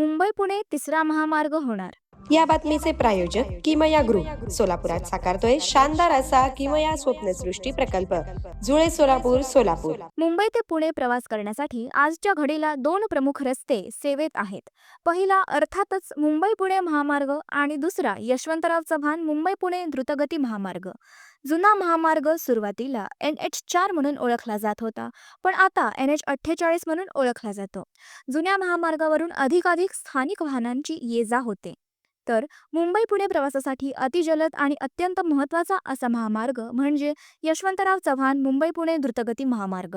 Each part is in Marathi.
मुंबई पुणे तिसरा महामार्ग होणार. या बातमीचे प्रायोजक किमया ग्रुप. सोलापुरात साकारतोय शानदार असा किमया स्वप्नसृष्टी प्रकल्प. जुळे सोलापूर सोलापूर. मुंबई ते पुणे प्रवास करण्यासाठी आजच्या घडीला दोन प्रमुख रस्ते सेवेत आहेत. पहिला अर्थातच मुंबई पुणे महामार्ग आणि दुसरा यशवंतराव चव्हाण मुंबई पुणे द्रुतगती महामार्ग. जुना महामार्ग सुरुवातीला एन एच चार म्हणून ओळखला जात होता पण आता एन एच अठ्ठेचाळीस म्हणून ओळखला जातो. जुन्या महामार्गावरून अधिकाधिक स्थानिक वाहनांची ये जा होते. तर मुंबई पुणे प्रवासासाठी अतिजलद आणि अत्यंत महत्त्वाचा असा महामार्ग म्हणजे यशवंतराव चव्हाण मुंबई पुणे द्रुतगती महामार्ग.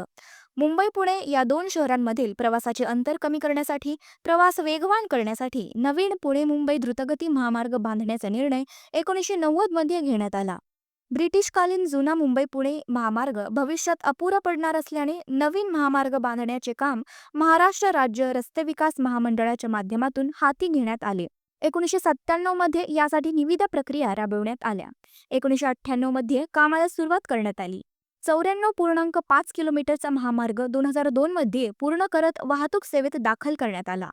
मुंबई पुणे या दोन शहरांमधील प्रवासाचे अंतर कमी करण्यासाठी प्रवास वेगवान करण्यासाठी नवीन पुणे मुंबई द्रुतगती महामार्ग बांधण्याचा निर्णय एकोणीसशे मध्ये घेण्यात आला. ब्रिटिशकालीन जुना मुंबई पुणे महामार्ग भविष्यात अपुरा पडणार असल्याने नवीन महामार्ग बांधण्याचे काम महाराष्ट्र राज्य रस्ते विकास महामंडळाच्या माध्यमातून हाती घेण्यात आले. एकोणीसशे सत्त्याण्णवमध्ये यासाठी निविदा प्रक्रिया राबवण्यात आल्या. एकोणीसशे अठ्ठ्याण्णवमध्ये कामाला सुरुवात करण्यात आली. चौऱ्याण्णव पूर्णांक पाच किलोमीटरचा महामार्ग दोन हजार दोन मध्ये पूर्ण करत वाहतूक सेवेत दाखल करण्यात आला.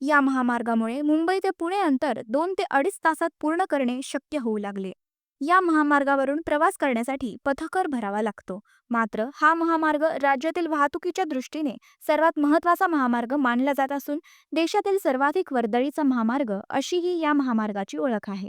या महामार्गामुळे मुंबई ते पुणे अंतर दोन ते अडीच तासात पूर्ण करणे शक्य होऊ लागले. या महामार्गावरून प्रवास करण्यासाठी पथकर भरावा लागतो. मात्र हा महामार्ग राज्यातील वाहतुकीच्या दृष्टीने सर्वात महत्त्वाचा महामार्ग मानला जात असून देशातील सर्वाधिक वर्दळीचा महामार्ग अशीही या महामार्गाची ओळख आहे.